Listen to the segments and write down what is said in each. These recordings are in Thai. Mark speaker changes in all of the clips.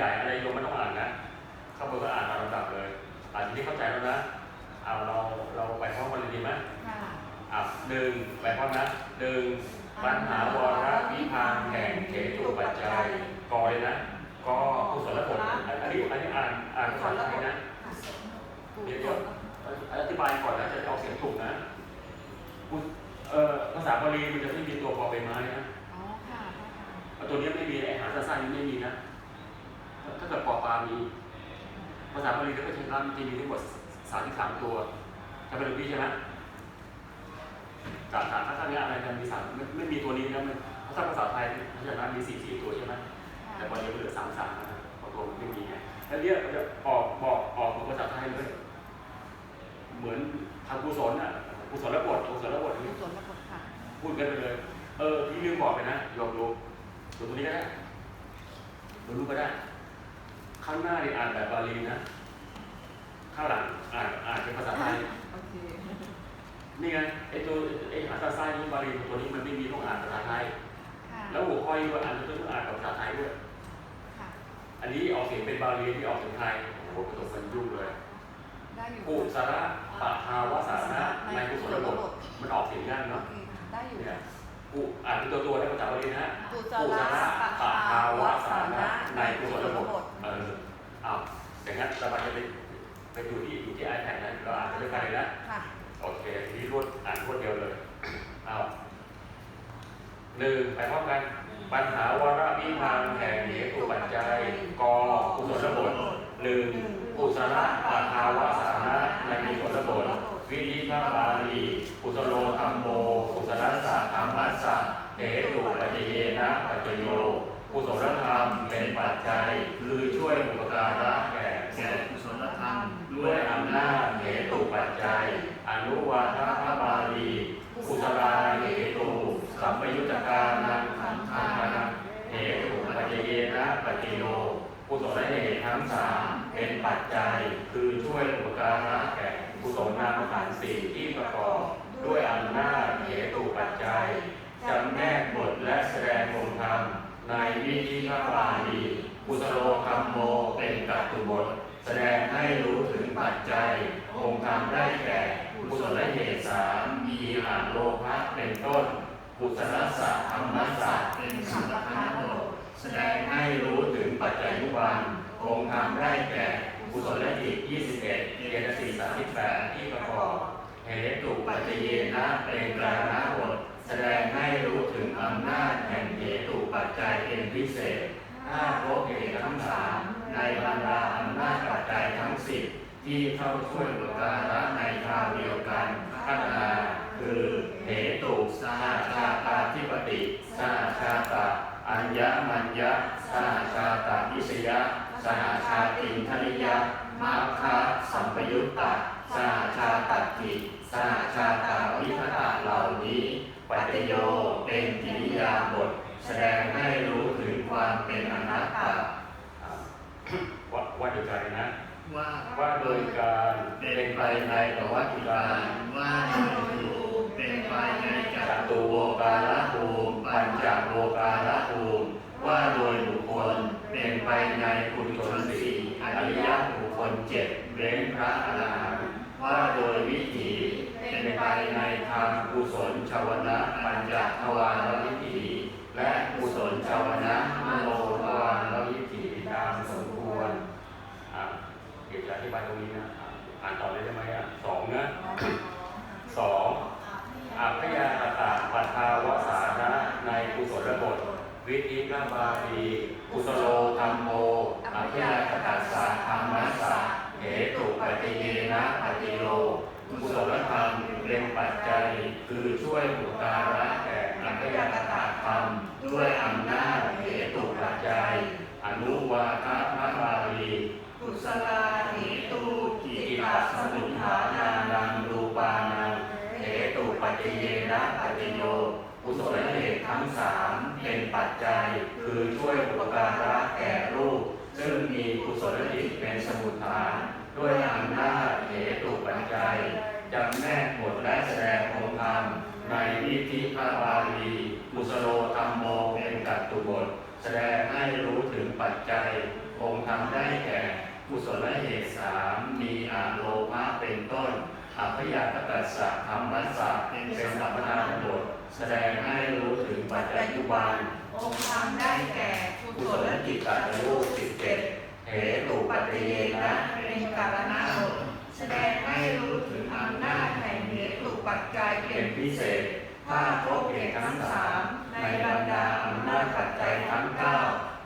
Speaker 1: ใหญ่อะไรโยมไม่ต้องอ่านนะข้างบนก็อ่านตามลำดับเลยอ่านที่เข้าใจแล้วนะเอาเราเราไปพร้อมกันเลยดีไหม
Speaker 2: ค่ะ
Speaker 1: อะหนึ่งไปพร้อมนะหนึ่งปัญหาวรวิพางแห่งเหตุปัจจัยกอเลยนะกอกุศลผลอันอันนี้อันนี้อ่านอ่านภาษาไทยนะเดี๋ยวเดี๋ยวอธิบายก่อนนะจะออกเสียงถูกนะกุเอ่อภาษาบาลีมันจะไม่มีตัวปอใบไม้นะ
Speaker 2: อ๋อค่ะค่ะ
Speaker 1: เอาตัวเนี้ยไม่มีไอ้หางสั้นๆนี่ไม่มีนะ ถ้าเกิดปอปลามีภาษาบาลีแล้วก็ใช้คำจะมีทั้งหมดสามที่สามตัวจะเป็นพี่ใช่ไหมสามสามถ้าข้างนี้อะไรจะมีสามไม่ไม่มีตัวนี้นะมันถ้าภาษาไทยภาษาไทยมีสี่สี่ตัวใช่ไหมแต่บาลีมันเหลือสามสามนะเพราะตัวมันไม่มีไงแล้วเรียกมันจะออกบอกออกเหมือนภาษาไทยเลยเหมือนทำกุศลอะกุศลบทกุศลบท
Speaker 2: กุศลผลค่ะ
Speaker 1: พูดกันไปเลย เออที่ลืมบอกไปนะลองดูดูตรงนี้ก็ได้ดูรูปก็ได้ ข้างหน้านี่อ่านแบบบาลีนะ ข้างหลังอ่านอ่านเป็นภาษาไทย
Speaker 2: โอเค
Speaker 1: นี่ไงไอ้ตัวไอ้หาตาไส้นี่บาลีตัวนี้มันไม่มีต้องอ่านภาษาไทย
Speaker 2: ค่ะ
Speaker 1: แล้วหัวข้อนี้ด้วยอ่านต้องอ่านกับภาษาไทยด้วย
Speaker 2: ค่ะ
Speaker 1: อันนี้ออกเสียงเป็นบาลีที่ออกเสียงไทยโอ้โหประสบการณ์ยุ่งเลย
Speaker 2: ได้อยู่
Speaker 1: กุสระปะภาวสาระในกุศลบทมันออกเสียงยาก
Speaker 2: โอ
Speaker 1: เนาะ
Speaker 2: เคค่ะได้อยู่
Speaker 1: เนี่ยกุอ่านเป็นตัวตัวได้ภาษาบาลีนะ
Speaker 2: กุศ
Speaker 1: กุ
Speaker 2: ล
Speaker 1: สระ
Speaker 2: ปะ
Speaker 1: ปะภาวสาระใน
Speaker 2: ใน
Speaker 1: กุ
Speaker 2: กุ
Speaker 1: ศ
Speaker 2: ศ
Speaker 1: ล
Speaker 2: ล
Speaker 1: บท
Speaker 2: บท
Speaker 1: เออเอาอย่างนั้นเราจะไปไปอยู่ที่อยู่ที่ iPad นะเราอ่านไปด้วยกันเลยนะ
Speaker 2: ค่ะ
Speaker 1: โอเคทีนี้รวดอ่านรวดเดียวเลยเอาหนึ่งไปพร้อมกัน ปัญหาวรวิพังแห่งเหตุปัจจัยกกุศลบทหนึ่งกุศลปะภาวสาระในกุศลบทวิธิพระบาลีกุศโลธรรมโมกุศลสัธรรมัสสะเหตุปัจเจเยนะปัจจโย กุศลธรรมเป็นปัจจัย คือช่วยอุปการะแก่
Speaker 3: แก่กุศลธรรม
Speaker 1: ด้วยอำนาจเหตุปัจจัย อนุวาทพระบาลีกุศลาเหตุสัมปยุตการนังขันธานังเหตุปัจเจเยนะปัจจโยกุศลเหตุทั้งสามเป็นปัจจัย คือช่วยอุปการะแก่กุศลนามขันธ์สี่ที่ประกอบด้วยอำนาจเหตุปัจจัยจำแนกบทและแสดงองค์ธรรม ในวิธีพระบาลีกุศโลธรรมโมเป็นกัตตุบท แสดงให้รู้ถึงปัจจัยองค์ธรรมได้แก่กุศลเหตุสามมีอาโลภะเป็นต้นกุศลสัธรรมสัต
Speaker 3: เป็นสัมปทานบท
Speaker 1: แสดงให้รู้ถึงปัจจัยทุกวันองค์ธรรมได้แก่กุศลจิต21เจตสิก38ที่ประกอบเหตุปัจจเยนะเป็นกลารณบท แสดงให้รู้ถึงอำนาจแห่งเหตุปัจจัยเป็นพิเศษถ้าพบเหตุทั้งสามในบรรดาอำนาจปัจจัยทั้งสิบที่เข้าช่วยอุปการะในคราวเดียวกันพัฒนาคือเหตุสหชาตาธิปติสหชาตาอัญญมัญญะสหชาตาวิสยะสหชาตินทนิยะมัคคะสัมปยุตตะสหชาตติสหชาวิคตะเหล่านี้ ปัจจโยเป็นกิริยาบท แสดงให้รู้ถึงความเป็นอนัตตาว่าว่าโดยการนะ
Speaker 3: ว่า
Speaker 1: ว่าโดยการเป็น ไปในประวัติการ
Speaker 3: ว่าโดยรูปเป็นไปในจักร
Speaker 1: ตุโวการะภูมิปัญจโวการะภูมิว่าโดยบุคคลเป็นไปในปุถุชนสี่อริยบุคคลเจ็ดเว้นพระอรหันต์ว่าโดยวิถีเป็นไปในทางกุศลชาวนะปัญจทวารวิถีและกุศลชาวนะมโนทวารวิถีตามสมควรอะเดี๋ยวจะอธิบายตรงนี้นะอะอ่านต่อเลยได้ไหมอะสองนะสอง อาพยาตตาปัทธาวสาระในกุศลบท วิธีพระบาลีกุศโลธรรมโมอาพยาตตัสสะธรรมัสสะเหตุปัจจเยนะปัจจโยกุศลธรรม เป็นปัจจัยคือช่วยอุปการะแก่อัพยาตตาธรรมด้วยอำนาจเหตุปัจจัย อนุวาทพระบาลี
Speaker 3: กุศลาเหตุ
Speaker 1: อิ
Speaker 3: กิ
Speaker 1: ติ
Speaker 3: ต
Speaker 1: ปัส
Speaker 3: ส
Speaker 1: ส
Speaker 3: มุทฐานา
Speaker 1: นั
Speaker 3: งรูปานัง
Speaker 1: เหตุปัจจเยนะปัจโยกุศลเหตุทั้งสามเป็นปัจจัย คือช่วยอุปการะแก่รูป ซึ่งมีกุศลจิตเป็นสมุทฐาน ด้วยอำนาจเหตุปัจจัย จำแนกบทและแสดงองค์ธรรมในวิธีพระบาลีกุศโลธรรมโมเป็นกัตตุบท แสดงให้รู้ถึงปัจจัย องค์ธรรมได้แก่กุศลเหตุสามมีอาโลภะเป็นต้นอัพยากตัสสะธรรมัสสะเป็นสัมปทานบท แสดงให้รู้ถึงปัจจัยจุบัน
Speaker 3: องค์ธรรมได้แก่กุศล
Speaker 1: ล
Speaker 3: จิ
Speaker 1: จ
Speaker 3: ต
Speaker 1: ต
Speaker 3: รูปสิบเจ็ดเหตุปัจเยนะเป็นกาลนาบทแสดงให้รู้ถึง ปัจจัยเป็
Speaker 1: น
Speaker 3: พิเศษ ถ้าครบเหตุทั้งสามในบรรดาอำนาจปัจจัยทั้งเก้า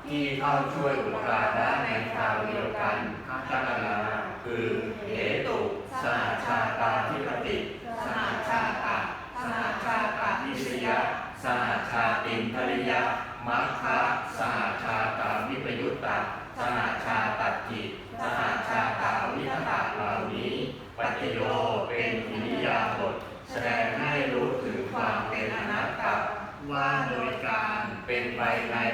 Speaker 1: ที่เข้าช่วยอุปการะในคราวเดียวกันพัฒนาคือเหตุสหชาตาธิปติ
Speaker 3: สหชาตะสหชาตะ
Speaker 1: นิ
Speaker 3: นิ
Speaker 1: สย
Speaker 3: ยะ
Speaker 1: สหชาตินทริยะมัคคะสหชาตาวิปยุตตาสหชาตจิตสหชาตาวิคตะเหล่านี้ปัจจโยเป็นอิริยาบถแสดงให้รู้ถึงความเป็นอนัตตา
Speaker 3: ว่าโดยการ
Speaker 1: เป็น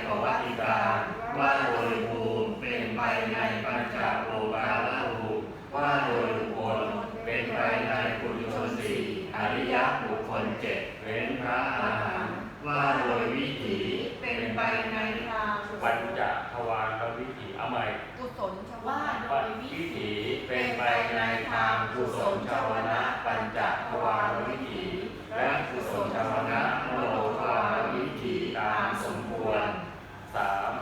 Speaker 1: ปวัติการว่าโดยภูมิเป็นไปในปัญจโลกาลภูมิว่าโดยบุคคลเป็นไปในปุถุชนสี่อริยบุคคลเจ็ดเว้นพระอรหันต์ว่าโดยวิถี
Speaker 3: เป็นไปในทาง
Speaker 1: ปัญจทวารวิถีเอาใหม่
Speaker 2: กุศลชว่า
Speaker 4: โดยวิถี
Speaker 1: เป็นไปในทางกุศลชาวนะปัญจทวารวิถีและกุศลชาวนะมโนทวารวิถีตามสมควรสาม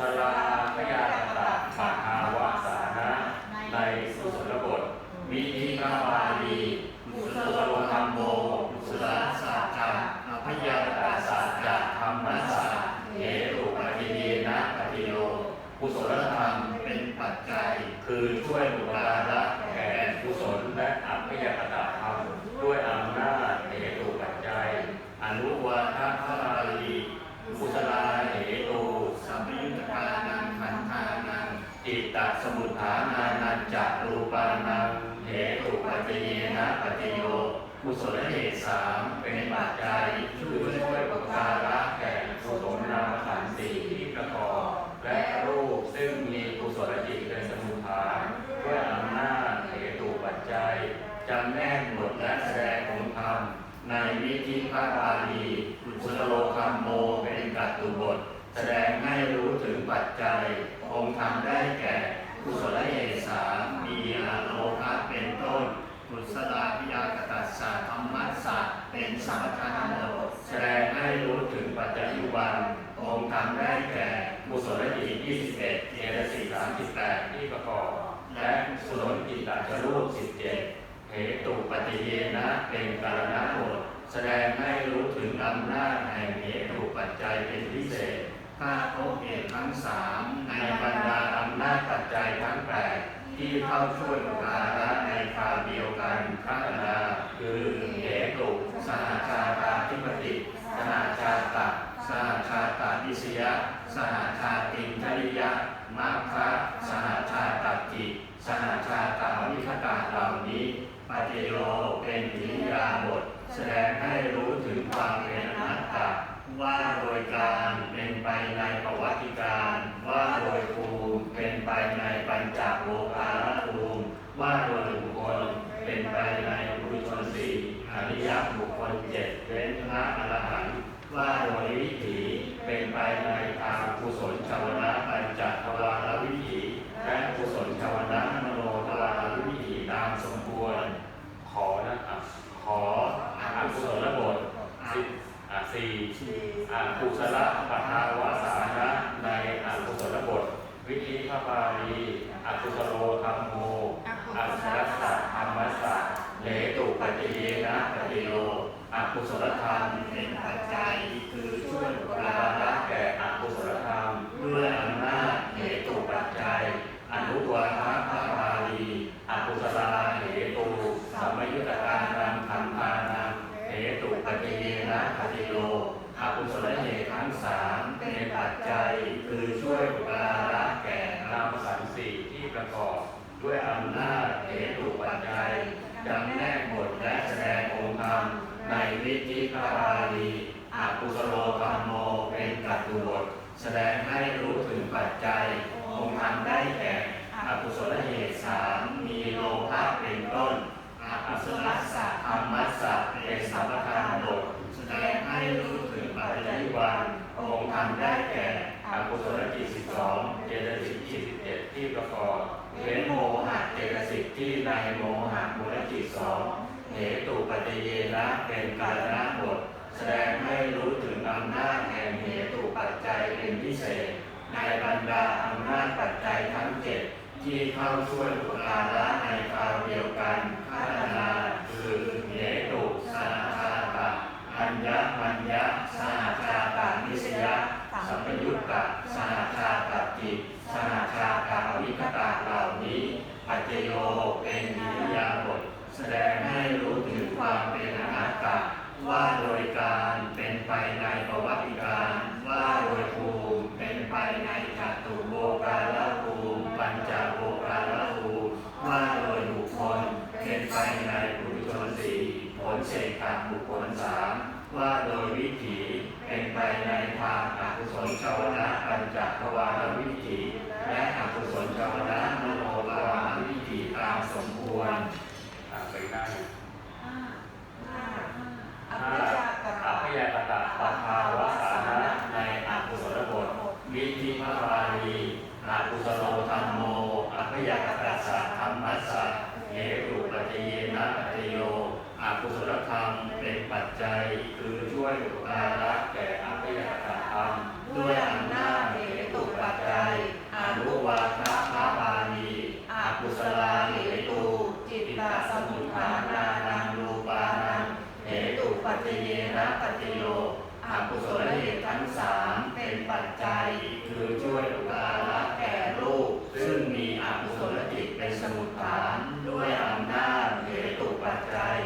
Speaker 1: ทลาพยาตตะปะหาวาสานะในสุสรบทวิธีพระบาลีกุศลธรรมโมกุสลาสัจจะอภยาตาสัจจะธรรมะสัจเหตุปฏิเยนะปฏิโยกุศลธรรมเป็นปัจจัย คือช่วยบุการะแก่กุศลและอัพยตตาธรรม ด้วยอำนาจเหตุปัจจัย อนุวาทพระบาลีกุศลาเหตุสัมยุญตกานังขันธานัง จิ ตสมุทฐานานันจะรูปานังเหตุปัจจเยนะปัจโยกุศลเหตุสามเป็นปัจจัยช่วยช่วยอุปการะแก่กุศลนามขันธ์สี่ที่ประกอบและรูปซึ่งมีกุศลจิตเป็นสมุทฐานด้วยอำนาจเหตุปัจจัยจำแนกบทและแสดงองค์ธรรมในวิธีพระบาลีกุศโลคัมโมเป็นกัตตุบท แสดงให้รู้ถึงปัจจัย องค์ธรรมได้แก่กุศลเหตุสามมีอาโลภะเป็นต้นกุศลาพิยากตัสสะธรรมัสสะเป็นสัมปทานบทแสดงให้รู้ถึงปัจจัยุบัน องค์ธรรมได้แก่กุศลจิต21เจตสิก38ที่ประกอบ และกุศลจิตตจรูป17เหตุปฏิเยนะเป็นการณบทแสดงให้รู้ถึงอำนาจแห่งเหตุปัจจัยเป็นพิเศษ ถ้าพบเหตุทั้งสามในบรรดาอำนาจปัจจัยทั้งแปดที่เข้าช่วยอุปาระในคราวเดียวกันพัฒนาคือเหตุสหชาตาธิปติสหชาตะสหชาตาดิสยะสหชาตินทริยะมัคคะสหชาตจิตสหชาตาวิคตาเหล่านี้ปัจจโยเป็นอิริยาบท แสดงให้รู้ถึงความเป็นอนัตตา ว่าโดยการเป็นไปในประวัติการ ว่าโดยภูมิเป็นไปในปัญจโลกาลภูมิว่าโดยบุคคลเป็นไปในบุรุชนสี่อริยบุคคลเจ็ดเว้นพระอรหันต์ว่าโดยวิถีเป็นไปในทางกุศลชาวนาปัญจทวารวิถี และกุศลชาวนะมโนทวารวิถีตามสมควร ขอนะครับขออกุศลบทสิบอ่า สี่อากุศลปทาวาสานะในอกุศลบท วิธีพระบาลีอกุศโลธรรมโมอกุศลสัจธรรมสัจเหตุปัจจเยนะปฏิโยอกุศลธรรมเป็นปัจจัยคือช่วยบุคลาระแก่อกุศลธรรมด้วยอำนาจเหตุปัจจัย อนุวาทพระ ปเยนะปฏิโยอกุศลเหตุทั้งสามเป็นปัจจัยคือช่วยบุคลาระแก่นามขันสีที่ประกอบ ด้วยอำนาจเหตุปัจจัยจำแนกบทและแสดงองค์ธรรมในวิธีพระบาลีอกุศโลธรรมโมเป็นกัตตุบทแสดงให้รู้ถึงปัจจัย องค์ธรรมได้แก่อกุศลเหตุสามมีโลภะเป็นต้น อกุศลสัจธรรมัสสะเป็นสัมปทานบทแสดงให้รู้ถึงปัจจัยวันองค์ธรรมได้แก่อกุศลกิจตสิก21ที่ประกอบเว้นโมหะเจตสิกที่ในโมหะมูลจิตสองเหตุปัจจเยนะเป็นการณบท แสดงให้รู้ถึงอำนาจแห่งเหตุปัจจัยเป็นพิเศษ ในบรรดาอำนาจปัจจัยทั้งเจ็ด ที่เข้าช่วยอุปการะในคราวเดียวกันพัฒนาคือเหตุสหชาตะอัญญมัญญะสหชาตะนิสยะสัมปยุตตะสหชาตะจิตสหชาตะวิคตะเหล่านี้ปัจโยเป็นอิริยาบถแสดงให้รู้ถึงความเป็นอนัตตาว่าโดยการเป็นไปในประวัติการ เศษขาบุคคลสามว่าโดยวิถีเป็นไปในทางอกุศลชาวนะปัญจทวารวิถีและอกุศลชาวนะมโนภาวะวิถีตามสมควรอ่าไปได้
Speaker 3: ห้าห้าอาภิญญาก
Speaker 1: อั
Speaker 3: ตะ
Speaker 1: พยากตะปะภาวะสานะในอกุศลบทวิธิภาวารีอากุศโลธรรมโมอัพยากตะสัธรรมัสสะเหตุปัจเจเยนะปัจโยอากุศลธร ปัจจัยคือช่วยอุปการะแก่อัพยากตะธรรม
Speaker 3: ด้วยอำนาจเหตุปัจจัยอนุวาทภาบาลีอกุศลาเหตุจิตตสมุทฐานานังรูปานังเหตุปัจจเยนะปัจจโยอกุศลเหตุทั้งสามเป็นปัจจัย
Speaker 1: คือช่วยอุปการะแก่รูป ซึ่งมีอกุศลจิตเป็นสมุทฐาน ด้วยอำนาจเหตุปัจจัย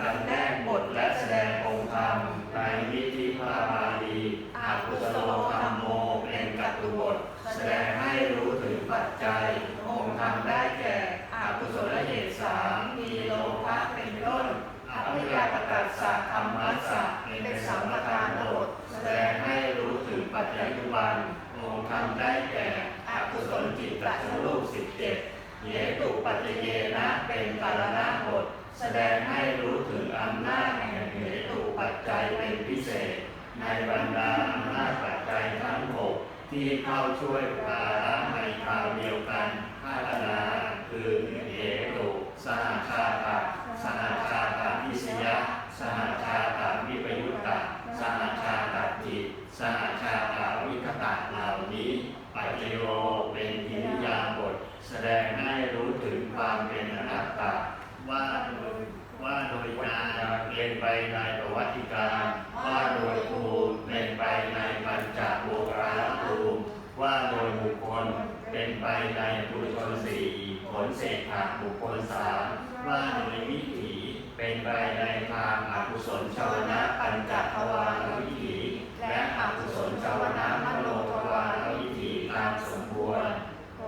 Speaker 1: จำแนกบทและแสดงองค์ธรรมในวิธีพระบาลีอกุศโลธรรมโมเป็นกัตตุบท แสดงให้รู้ถึง ปัจจัยองค์ธรรมได้แก่อกุศลเหตุสามมีโลภะเป็นต้นอภิยากตัสสะธรรมัสสะเป็นสัมปทานบทแสดงให้รู้ถึงปัจจัยทุบันองค์ธรรมได้แก่อกุศลจิตตัชรูปสิบเจ็ดเหตุปัจเยนะเป็นกาลนาบทแสดงให้รู้ถึงอำนาจแห่งเหตุปัจจัยเป็นพิเศษ ในบรรดาอำนาจปัจจัยทั้งหก ที่เข้าช่วยอุปการะในคราวเดียวกันพัฒนาคือเหตุสหชาตะสหชาตะวิสยะสหชาตะวิปยุตตะสหชาตะจิตสหชาตาวิคตะเหล่านี้ปัจโยเป็นอิริยาบถแสดงให้รู้ถึงความเป็นอนัตตาว่าโดยว่าโดยการเป็นไปในประวัติการว่าโดยภูมิเป็นไปในปัญจโภการภูมิ ว่าโดยบุคคลเป็นไปในปุถุชนสี่ผลเศษขาบุคคลสามว่าโดยวิถีเป็นไปในทางอกุศลชาวนะปัญจทวารวิถีและอกุศลชาวนะมโนทวารวิถีตามสมควร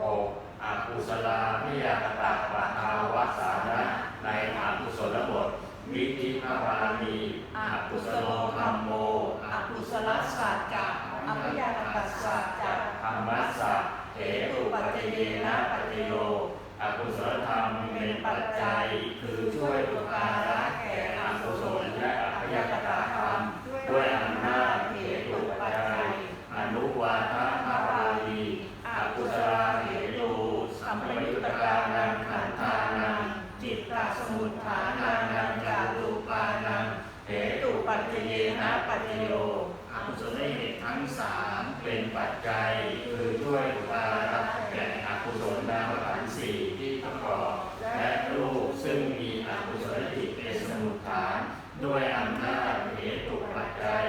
Speaker 1: 6. อกุศลาพิยากตะปะทาวสานะในอกุศลบทวิธิภาวามีอกุศโลธรรมโม
Speaker 3: อกุศลสัจจะ อภิยาตัสสะจัก
Speaker 1: ธรรมัสสะเหตุปัจจเยนะปัจจโยอกุศลธรรมเป็นปัจจัย คือช่วยอุปการะแก่อกุศลและอภิยาตธรรม ด้วยอำนาจเหตุปัจจัย อนุวาทภาวาลีอกุศลาเหตุสัมปยุตตานังขันธานัง
Speaker 3: จิตตสมุทฐานานังจารูปานังเหตุปัจจเยนะปัจจโย
Speaker 1: อกุศลเหตุทั้ง สามเป็นปัจจัยคือช่วยอุปาระแก่อกุศลนามขันธ์สี่ที่ประกอบ และรูปซึ่งมีอกุศลจิตเป็นสมุทฐาน ด้วยอำนาจเหตุปัจจัย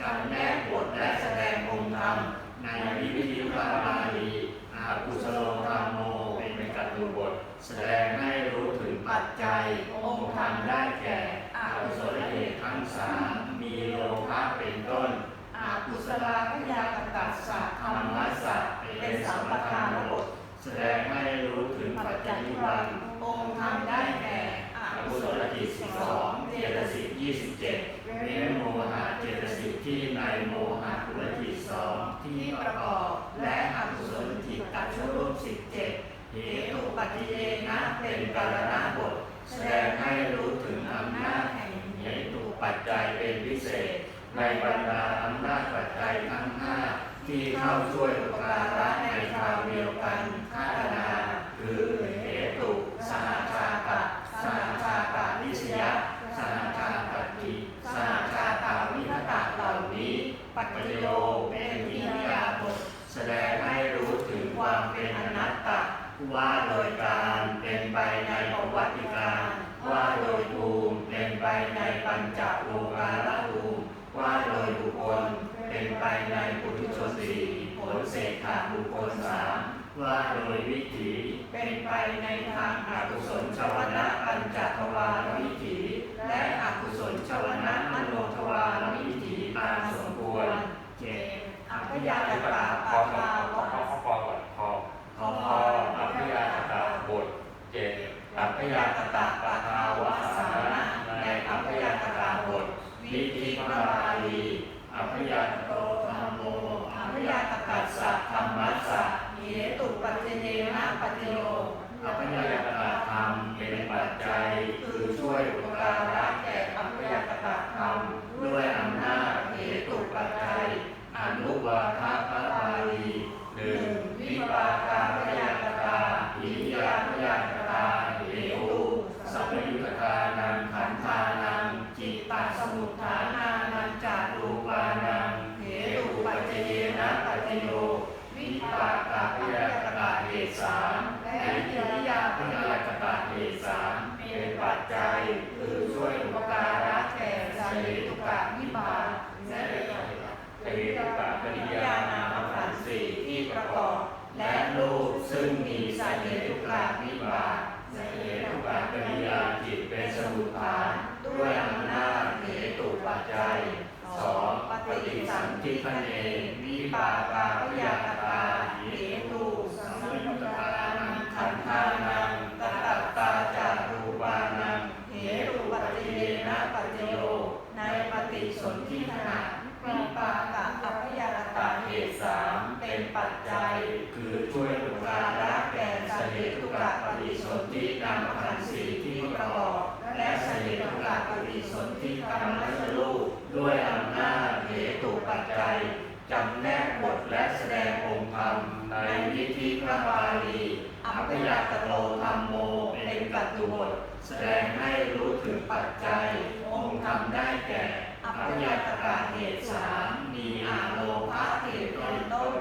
Speaker 1: จำแนกบทและแสดงองค์ธรรม ในวิธีพระบาลีอากุศโลธรรมโมเป็นกัตตุบท แสดงให้รู้ถึงปัจจัยองค์ธรรมได้แก่อากุศลเหตุทั้งสามมีโลภะเป็นต้น
Speaker 3: อากุศลาพยากตัสสะธรรมัสสะเป็นสัมปทานบท
Speaker 1: แสดงให้รู้ถึง
Speaker 3: ปัจ
Speaker 1: จั
Speaker 3: ยที่
Speaker 1: ที่
Speaker 3: วั
Speaker 1: วัน
Speaker 3: องค์ทำได้แก่อา
Speaker 1: อ
Speaker 3: กุ
Speaker 1: กุ
Speaker 3: ศลจิ
Speaker 1: จิ
Speaker 3: ตสิ
Speaker 1: สิ
Speaker 3: บสอ
Speaker 1: ง
Speaker 3: เจตสิกยี่สิบเจ็ด
Speaker 1: ดเว้นโมหะเจตสิกที่ในโมหะกุลจิตสองที่ป
Speaker 3: ระ
Speaker 1: กอบ
Speaker 3: และอกุศลจิตตัชรูปสิบเจ็ด
Speaker 1: เหตุ
Speaker 3: ปัจจเยนะเป็นกาลนาบท แสดงให้รู้ถึงอำนาจแห่งเหตุ
Speaker 1: ตุปัจจัยเป็นพิเศษ ในบรรดาอำนาจปัจจัยทั้งห้า ที่เข้าช่วยอุปการะในคราวเดียวกันพัฒนาคือเหตุสหชาตะสหชาตะนิสยะสหชาตติสหชาตาวิคตะเหล่านี้ ปัจจโยเป็นวิทยาบทแสดงให้รู้ถึงความเป็นอนัตตาว่าโดยการเป็นไปในประวัติการว่าโดยภูมิเป็นไปในปัญจโลกาลภูมิว่าโดยบุคคล เป็นไปในปุถุชนสี่ผลเศษขาบุคคลสามว่าโดยวิถี
Speaker 3: เป็นไปในทางอกุศลชวนะปัญจทวารวิถีและอกุศลชวนะมโนทวารวิถีตามสมควร
Speaker 1: เจ็ด
Speaker 3: อัพยาตา
Speaker 4: พ
Speaker 3: ปะ
Speaker 4: อ
Speaker 3: ภา
Speaker 4: พอ
Speaker 3: วะ
Speaker 4: พอพอก่อนพอ
Speaker 3: พอ
Speaker 4: พออัพยากตะบทเจ็ดอัพยาตะปะภาวะสาระในอัพยากตะบทวิธีพระบาลีอัพยาต
Speaker 3: ตัสสะธรรมัสสะเหตุปัจเจเนนะปัจโย
Speaker 1: อัพยากตธรรมเป็นปัจจัย คือช่วยอุปการะ
Speaker 3: แก่อัพยากตธรรม
Speaker 1: ด้วยอำนาจเหตุปัจจัยอนุวาทะาม และอิริยาพยากตาเหตุสาม เป็นปัจจัย คือช่วยอุปการะแก่สาเหตุกะวิบากและเหตุกะปริยานามขันธ์สี่ที่ประกอบ และรูปซึ่งมีสาเหตุกะวิบากสาเหตุกะปริยาจิตเป็นสมุทฐานด้วยอำนาจเหตุปัจจัยสองปฏิสันธิคเนวิปากาพยากตาเหตุ สัมยุตตานังขันธานังตตัตตาจารูปานัง
Speaker 3: เหตุปัจเจเนนะปัจจโยในปฏิสนธิขณะวิปากะอัพยากตาเหตุสามเป็นปัจจัย
Speaker 1: คือช่วยอุปการะแก่สาเหตุกะปฏิสนธินามขันธ์สี่ที่ประกอบและสาเหตุกะปฏิสนธิกรรมมัสลูกด้วยอำนาจเหตุปัจจัย จำแนกบทและแสดงองค์ธรรมในวิธีพระบาลีอัพยากโตธรรมโมเป็นปัจจุบท แสดงให้รู้ถึงปัจจัย องค์ธรรมได้แก่
Speaker 3: อัพยากตาเหตุสามมีอาโลภะเหตุเป็นต้น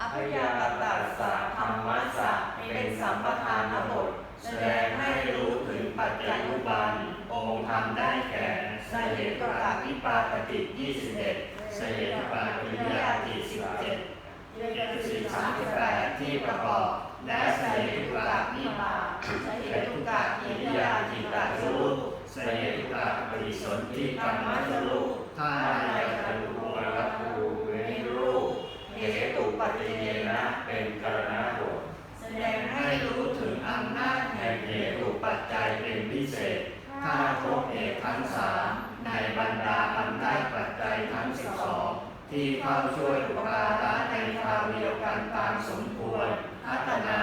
Speaker 3: อัพยากตัสสะธรรมัสสะเป็นสัมปทานบท แสดงให้รู้ถึงปัจจัยุบัน
Speaker 1: องค์ธรรมได้แก่สาเหตุกะวิปากติ21สาเหตุ กะปาริยาติ17
Speaker 3: เจ็ดสิบสามสิบแปดที่ประกอบและสเหตุกะวิบากสเหตุกะอิริยาจิตตรูป
Speaker 1: สาเหตุกะปฏิสนธิกรรมสรูปถ้าในกระดูกและภูเวรูปเหตุปัจเนนะเป็นกรณะบท
Speaker 3: แสดงให้รู้ถึงอำนาจ
Speaker 1: แห่งเหตุปัจจัยเป็นพิเศษถ้าพบเหตุทั้งสาม ในบรรดาอำนาจปัจจัยทั้งสิบสองที่เข้าช่วยอุปการะในคราวเดียวกันตามสมควรพัฒนา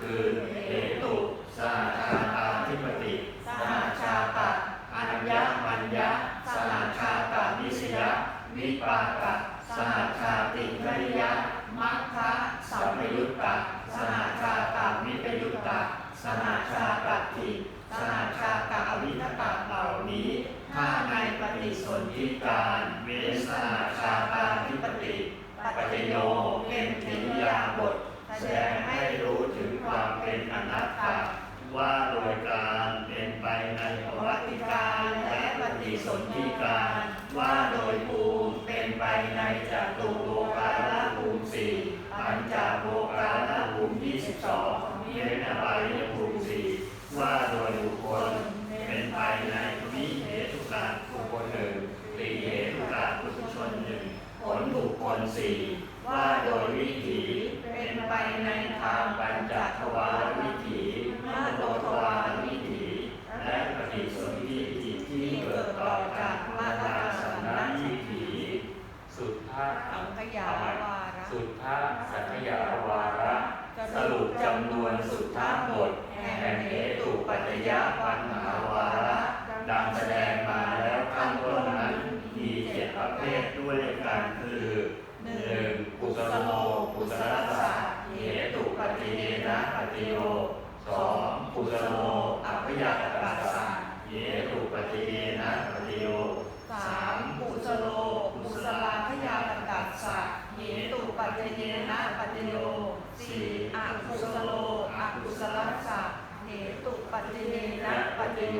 Speaker 1: คือเหตุสหชาตาธิปติ
Speaker 3: สหชาตะ
Speaker 1: อัญญมัญญะสหชาตานิสยะวิปากะสหชาติคริยะ
Speaker 3: มัคคะสัมยุต
Speaker 1: ตะสหชาตาวิปยุตตะสหชาตติสหชาตาอวิคตะเหล่านี้ ถ้าในปฏิส นธิการเว้นสชาตาธิปติปัจโยเป็นกิยาบท แสดงให้รู้ถึงความเป็นอนัตตาว่าโดยการเป็นไปในประวัติการและปฏิสนธิการ ว่าโดยภูมิเป็นไปในจตุโลกาลภูมิสี่ปัญจโลกาลภูมิยี่สิบสองเยนบายภูมิสี่ว่าโดยบุคคลเป็นไปในวิเหตุการบุคคลหนึ่งตีเหตุการปุถุชนหนึ่งผลบุคคลสี่ว่าโดยวิถี
Speaker 3: เป็นไปในทา
Speaker 1: ตาง มปัญจทวารวิถีมโนทวารวิถี และปฏิสนธิจิตที่เกิดต่อจากพระราสนวิถี
Speaker 4: สุทธะ
Speaker 2: สังขยาวาระ
Speaker 4: สุทธะสัทยาวาระ
Speaker 1: สรุปจำนวนสุทธาบทแห่งเหตุปัจจยปัญหาวาระ ดังแสดงมาแล้วข้างต้นนั้น มีเจ็ดประเภทด้วยกันคือ
Speaker 3: ห
Speaker 1: ติโยสองกุสโลอัพยากตัสสะเยตุปฏิเยนะปฏิโย
Speaker 3: สามกุสโลกุสลาพยาตัสสะเหตุปัจเยนะปัจจโยสี่อกุสโลอกุสลัสสะเหตุปัจเจนะปัจจโย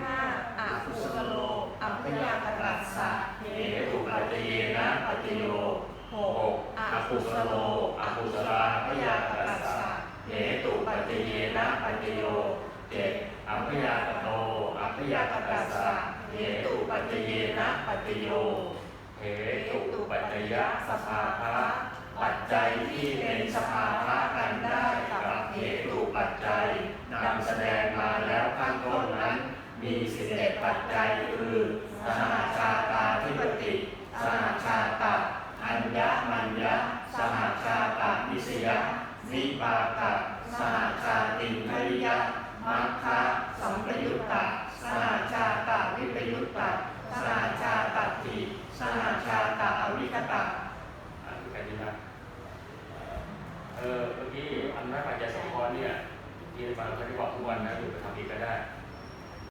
Speaker 3: ห้าอกุสโลอัพยากตัสสะเหตุปั
Speaker 1: ปั
Speaker 3: จเจนะปั
Speaker 1: ปั
Speaker 3: จ
Speaker 1: จ
Speaker 3: โยหกอ
Speaker 1: อ
Speaker 3: กุสโลอ
Speaker 1: อ
Speaker 3: กุสลาพยาย เหตุปั
Speaker 1: ปั
Speaker 3: จ
Speaker 1: จ
Speaker 3: เยนะปั
Speaker 1: ปั
Speaker 3: จ
Speaker 1: จ
Speaker 3: จ
Speaker 1: จ
Speaker 3: โย
Speaker 1: เจ็ดอัพยากโตอัพยากตัสสะเหตุปัจจเยนะปัจจโยเหตุปัจจยสภาพะปัจจัยที่เป็นสภาพะกันได้กับเหตุปัจจัยนำแสดงมาแล้วข้างต้นนั้น มีสิบเอ็ดปัจจัยคือสหชาตาธิปติ สหชาตะอัญญมัญญะสหชาตะนิสย วิปากะสหชาติมริยะมัคคะสัมปยุตตะสหชาตาวิปยุตตะสหชาตติสหชาตาอวิคตะ
Speaker 4: อ่านกันดีนะเออเมื่อกี้อันนั้นปัจจัยสองข้อเนี่ยที่บางคนที่บอกทุกวันนะอยู่ไปทำอีกก็ได้